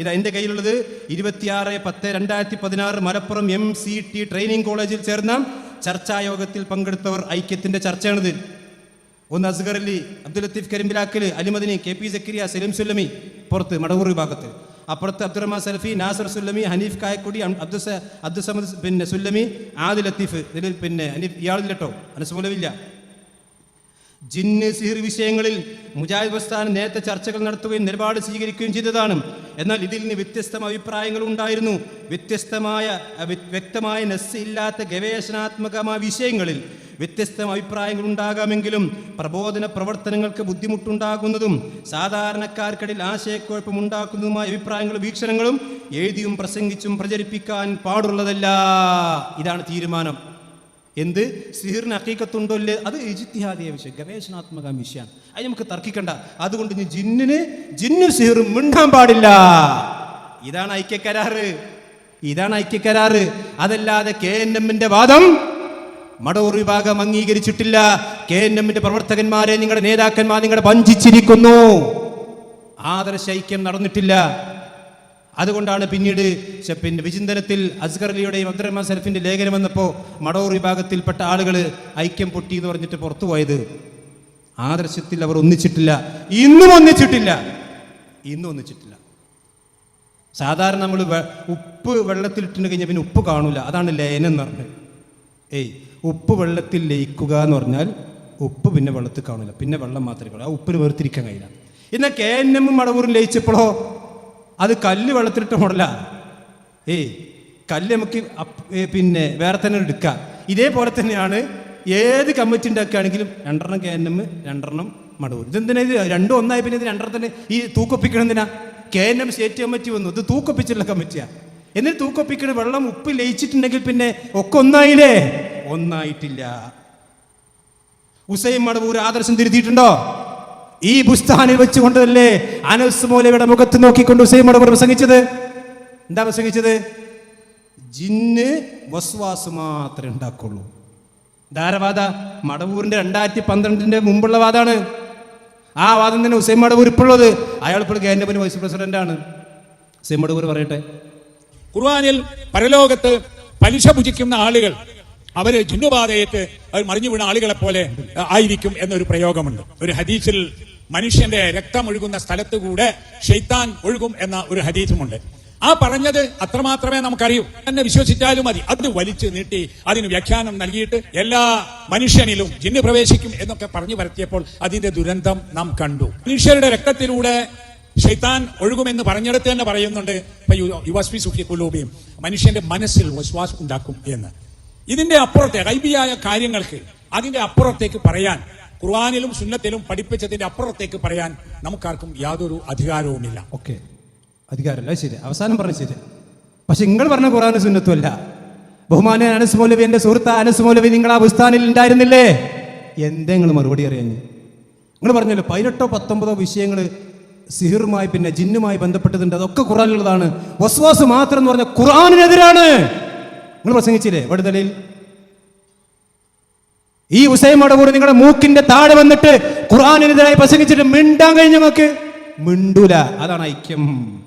ഇത് എന്റെ കയ്യിലുള്ളത് ഇരുപത്തിയാറ് പത്ത് രണ്ടായിരത്തി പതിനാറ് Malappuram M C T training കോളേജിൽ ചേർന്ന ചർച്ചായോഗത്തിൽ പങ്കെടുത്തവർ ഐക്യത്തിന്റെ ചർച്ചയാണിത്. ഒന്ന് അസ്ഗർ അലി അബ്ദുൽ ലത്തീഫ് കരിമ്പിലാക്കൽ അലിമദിനി കെ പി സക്കരിയ സലിം സുല്ലമി പുറത്ത് മടവൂർ വിഭാഗത്ത്. അപ്പുറത്ത് അബ്ദുറഹ്മാൻ സലഫി നാസർ സുല്ലമി ഹനീഫ് കായക്കുടി അബ്ദുസ അബ്ദുസമദ് പിന്നെ സുല്ലമി ആദിൽ ലത്തീഫ്. ഇതിൽ പിന്നെ ഹനീഫ് ഇയാളില്ലട്ടോ അനുസൂലമില്ല ജിന്ന് സിഹിർ വിഷയങ്ങളിൽ മുജാഹിദ് പ്രസ്ഥാനം നേരത്തെ ചർച്ചകൾ നടത്തുകയും നിലപാട് സ്വീകരിക്കുകയും ചെയ്തതാണ്. എന്നാൽ ഇതിൽ നിന്ന് വ്യത്യസ്തമായ അഭിപ്രായങ്ങൾ ഉണ്ടായിരുന്നു. വ്യത്യസ്തമായ വ്യക്തമായ നെസ് ഇല്ലാത്ത ഗവേഷണാത്മകമായ വിഷയങ്ങളിൽ വ്യത്യസ്ത അഭിപ്രായങ്ങൾ ഉണ്ടാകാമെങ്കിലും പ്രബോധന പ്രവർത്തനങ്ങൾക്ക് ബുദ്ധിമുട്ടുണ്ടാകുന്നതും സാധാരണക്കാർക്കിടയിൽ ആശയക്കുഴപ്പം ഉണ്ടാക്കുന്നതുമായ അഭിപ്രായങ്ങളും വീക്ഷണങ്ങളും എഴുതിയും പ്രസംഗിച്ചും പ്രചരിപ്പിക്കാൻ പാടുള്ളതല്ല. ഇതാണ് തീരുമാനം. എന്ത്? സിഹിറിന് അക്കീക്കത്തുണ്ടോ ഇല്ലേ? അത് ഇജിത്തിഹാദിയ വിഷയം ഗവേഷണാത്മക വിഷയമാണ് അത് നമുക്ക് തർക്കിക്കണ്ട. അതുകൊണ്ട് ഇനി ജിന്നിന് ജിന്നു സിഹിറും മിണ്ടാൻ പാടില്ല. ഇതാണ് ഐക്യക്കരാറ്. ഇതാണ് ഐക്യക്കരാറ്. അതല്ലാതെ കെ എൻ എമ്മിന്റെ വാദം മടവൂർ വിഭാഗം അംഗീകരിച്ചിട്ടില്ല. കെ എൻ എമ്മിന്റെ പ്രവർത്തകന്മാരെ നിങ്ങളുടെ നേതാക്കന്മാർ നിങ്ങളുടെ വഞ്ചിച്ചിരിക്കുന്നു. ആദർശ ഐക്യം നടന്നിട്ടില്ല. അതുകൊണ്ടാണ് പിന്നീട് പിന്നെ വിചിന്തനത്തിൽ അസ്ഗർ അലിയുടെയും അബ്ദുറഹ്മാൻ ലേഖനം വന്നപ്പോൾ മടവൂർ വിഭാഗത്തിൽപ്പെട്ട ആളുകൾ ഐക്യം പൊട്ടി എന്ന് പറഞ്ഞിട്ട് പുറത്തു പോയത്. ആദർശത്തിൽ അവർ ഒന്നിച്ചിട്ടില്ല. ഇന്നും ഒന്നിച്ചിട്ടില്ല. ഇന്നും ഒന്നിച്ചിട്ടില്ല. സാധാരണ നമ്മൾ ഉപ്പ് വെള്ളത്തിലിട്ടിട്ട് കഴിഞ്ഞാൽ പിന്നെ ഉപ്പ് കാണൂല. അതാണ് ലയനം എന്ന് പറഞ്ഞത്. ഏയ് ഉപ്പ് വെള്ളത്തിൽ ലയിക്കുക എന്ന് പറഞ്ഞാൽ ഉപ്പ് പിന്നെ വെള്ളത്തിൽ കാണില്ല പിന്നെ വെള്ളം മാത്രമേ കാണൂ. ആ ഉപ്പിന് വേർതിരിക്കാൻ കഴിയില്ല. എന്നാൽ കെ എൻ എമ്മും മടവൂരും ലയിച്ചപ്പോഴോ അത് കല്ല് വെള്ളത്തിലിട്ട മോഡലാ. ഏയ് കല്ല് നമുക്ക് പിന്നെ വേറെ തന്നെ എടുക്കാം. ഇതേപോലെ തന്നെയാണ് ഏത് കമ്മിറ്റി ഉണ്ടാക്കുകയാണെങ്കിലും രണ്ടെണ്ണം കെ എൻ എം രണ്ടെണ്ണം മടവൂർ. ഇതെന്തിനാ ഇത്? രണ്ടും ഒന്നായി പിന്നെ ഇത് രണ്ടെണ്ണം തന്നെ ഈ തൂക്കൊപ്പിക്കണം എന്തിനാ? K N M state committee വന്നു. ഇത് തൂക്കൊപ്പിച്ചുള്ള കമ്മിറ്റിയാ. എന്നിട്ട് തൂക്കൊപ്പിക്കണ വെള്ളം ഉപ്പ് ലയിച്ചിട്ടുണ്ടെങ്കിൽ പിന്നെ ഒക്കെ ഒന്നായില്ലേ? ഒന്നായിട്ടില്ല. ഉസൈൻ മടവൂർ ആദർശം തിരുത്തിയിട്ടുണ്ടോ? ഈ ബുസ്താനിൽ വെച്ചുകൊണ്ടല്ലേ അനസ് മൂലയുടെ മുഖത്ത് നോക്കിക്കൊണ്ട് ഹുസൈമോട് പ്രസംഗിച്ചത്? എന്താ പ്രസംഗിച്ചത്? ജിന്ന് വസ്വാസ് മാത്രമേ ഉണ്ടാക്കുള്ളൂ. ധാരവാദ മടവൂരിന്റെ രണ്ടായിരത്തി പന്ത്രണ്ടിന്റെ മുമ്പുള്ള വാദാണ്. ആ വാദം തന്നെ ഹുസൈൻ മടവൂർ ഇപ്പോഴുള്ളത് അയാൾ ഇപ്പോൾ ഗവൺമെന്റ് വൈസ് പ്രസിഡന്റ് ആണ്. ഹുസൈൻ മടവൂർ പറയട്ടെ. ഖുർആനിൽ പരലോകത്ത് പലിശ ഭുജിക്കുന്ന ആളുകൾ അവർ ജിന്നുബാധയേറ്റ് അവർ മറിഞ്ഞു വീണ ആളുകളെ പോലെ ആയിരിക്കും എന്നൊരു പ്രയോഗമുണ്ട്. ഒരു ഹദീസിൽ മനുഷ്യന്റെ രക്തം ഒഴുകുന്ന സ്ഥലത്ത് കൂടെ ഷെയ്ത്താൻ ഒഴുകും എന്ന ഒരു ഹരീഫുമുണ്ട് ആ പറഞ്ഞത് അത്രമാത്രമേ നമുക്കറിയൂ. എന്നെ വിശ്വസിച്ചാലും മതി. അത് വലിച്ചു നീട്ടി അതിന് വ്യാഖ്യാനം നൽകിയിട്ട് എല്ലാ മനുഷ്യനിലും ജിന്ന് പ്രവേശിക്കും എന്നൊക്കെ പറഞ്ഞു വരത്തിയപ്പോൾ അതിന്റെ ദുരന്തം നാം കണ്ടു. മനുഷ്യരുടെ രക്തത്തിലൂടെ ഷെയ്ത്താൻ ഒഴുകുമെന്ന് പറഞ്ഞെടുത്ത് തന്നെ പറയുന്നുണ്ട് യുവസ്വി സുഖി കുലൂബിയും മനുഷ്യന്റെ മനസ്സിൽ വിശ്വാസം ഉണ്ടാക്കും എന്ന്. ഇതിന്റെ അപ്പുറത്തെ റൈബിയായ കാര്യങ്ങൾക്ക് അതിന്റെ അപ്പുറത്തേക്ക് പറയാൻ ഖുർആാനിലും സുന്നത്തിലും പഠിപ്പിച്ചതിന്റെ അപ്പുറത്തേക്ക് പറയാൻ നമുക്കാർക്കും യാതൊരു അധികാരവുമില്ല. ഓക്കെ. അധികാരമല്ല. ശരി. അവസാനം പറഞ്ഞു ശരി. പക്ഷെ നിങ്ങൾ പറഞ്ഞ ഖുർആാന് സുന്നത്തുമല്ല ബഹുമാന അനസ് മൗലവി എന്റെ സുഹൃത്ത് അനസ് മൗലവി നിങ്ങൾ ആ ബുസ്താനിൽ ഉണ്ടായിരുന്നില്ലേ? എന്തേ നിങ്ങൾ മറുപടി അറിയാഞ്ഞ്? നിങ്ങൾ പറഞ്ഞല്ലോ പതിനെട്ടോ പത്തൊമ്പതോ വിഷയങ്ങൾ സിഹിറുമായി പിന്നെ ജിന്നുമായി ബന്ധപ്പെട്ടതുണ്ട് അതൊക്കെ ഖുറാനിലുള്ളതാണ് വസ്വാസ് മാത്രം എന്ന് പറഞ്ഞ ഖുറാനിനെതിരാണ് നിങ്ങൾ പ്രസംഗിച്ചില്ലേ? വടുതലയിൽ ഈ ഉസൈമോടെ കൂടെ നിങ്ങളുടെ മൂക്കിന്റെ താഴെ വന്നിട്ട് ഖുർആാനെതിരായി പ്രസംഗിച്ചിട്ട് മിണ്ടാൻ കഴിഞ്ഞ നമുക്ക് മിണ്ടൂല. അതാണ് ഐക്യം.